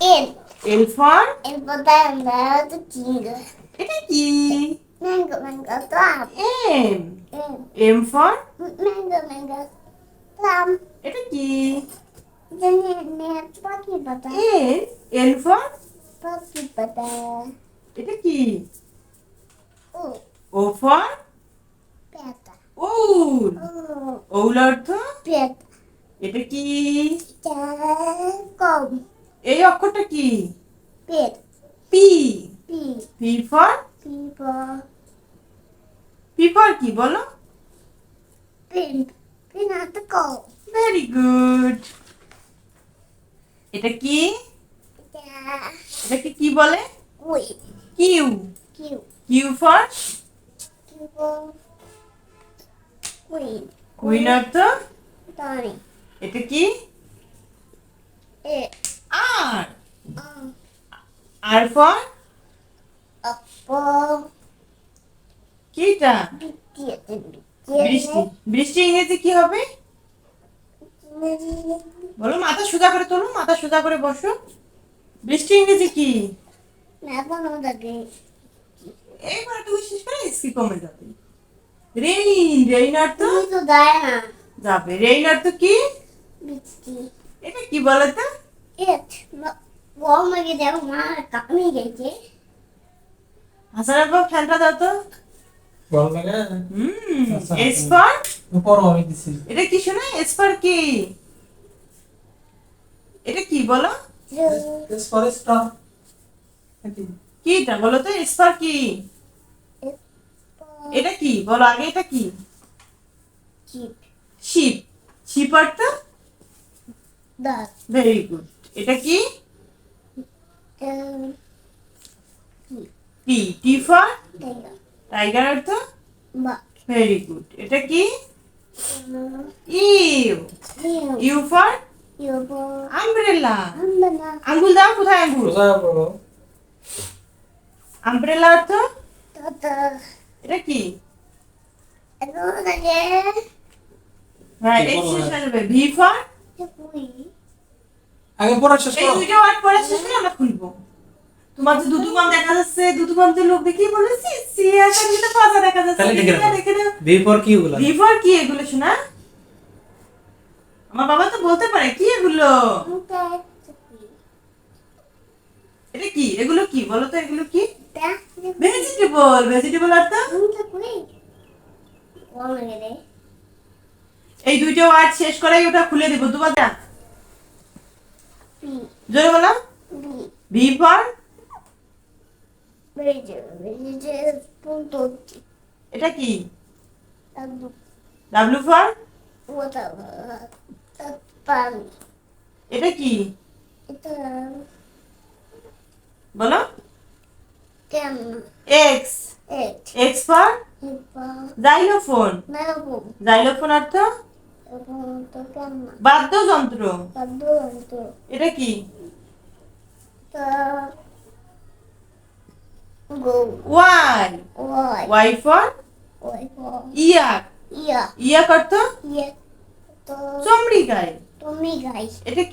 N L for তাই আমরা তো চিংড়ি এটা কি mango mango um M M for mango mango plum এটা কি জানি নেট পাখি পাতা এন এন ফর পাখি পাতা এটা কি ও ও ফর পেতা ওল ও ওল অর্থ? পেতা এটা কি কম এই অক্ষরটা কি? পেট। P P P for P for কি বলো? পিন পিন হাতে কম ভেরি গুড এটা কি? এটাকে কি বলে? Q Q Q for queen queen অর্থ এটা কি? এ আর? আর ফর কিটা? বৃষ্টি। বৃষ্টি ইংরেজি কি হবে? বলো মাথা সোজা করে তোলো মাথা সোজা করে বসো। বৃষ্টি ইংরেজি কি? এইবার একটু শেষ করে এসকি কমে যাবে। রেইন রেইন অর্থ তো? দেয় না। যাবে। রেইন অর্থ কি? এটা কি বলো তো উপর আমি দিছি এটা কি শোনা এস ফর কি এটা কি বলো এস ফর স্টার কি এটা বলো তো এস ফর কি এটা কি বলো আগে এটা কি শিপ শিপ অর্থ ভেরি গুড এটা কি? টি টি ফর টাইগার অর্থ ভেরি গুড এটা কি? ইউ ইউ ফর ইউবো আমব্রেলা আঙ্গুল দাও কোথায় আঙ্গুল? আমব্রেলা অর্থ এটা কি? হ্যাঁ ভি ফর আগে পড়া শেষ এই করো। দুইটা ওয়ার্ড পড়ে শেষ হলে আমরা খুলবো। তোমার যে দুদু বাম দেখা যাচ্ছে দুদু বাম যে লোক দেখি বলেছি সিরিয়াসটা কিন্তু পাজা দেখা যাচ্ছে তাহলে দেখে নাও। দেখে নাও। বি ফর কি ওগুলা ভি ফর কি এগুলো শোনা? আমার বাবা তো বলতে পারে কি এগুলো? এটা কি? এগুলো কি? বলো তো এগুলো কি? ভেজিটেবল ভেজিটেবল অর্থ মুটা কুই গরম লাগে রে এই দুইটা ওয়ার্ড শেষ করেই ওটা খুলে দিব দুবার পি জোরে বলো ভি ফর এটা কি? W for? এটা কি? বলো। এক্স। এক এক্স ফর জাইলোফোন জাইলোফোন অর্থ? বাদ্যযন্ত্র। এটা কি? Y Y Y for Y yeah yeah yak অর্থ ইয়া তো চমড়ি গায়ে। এটা কি?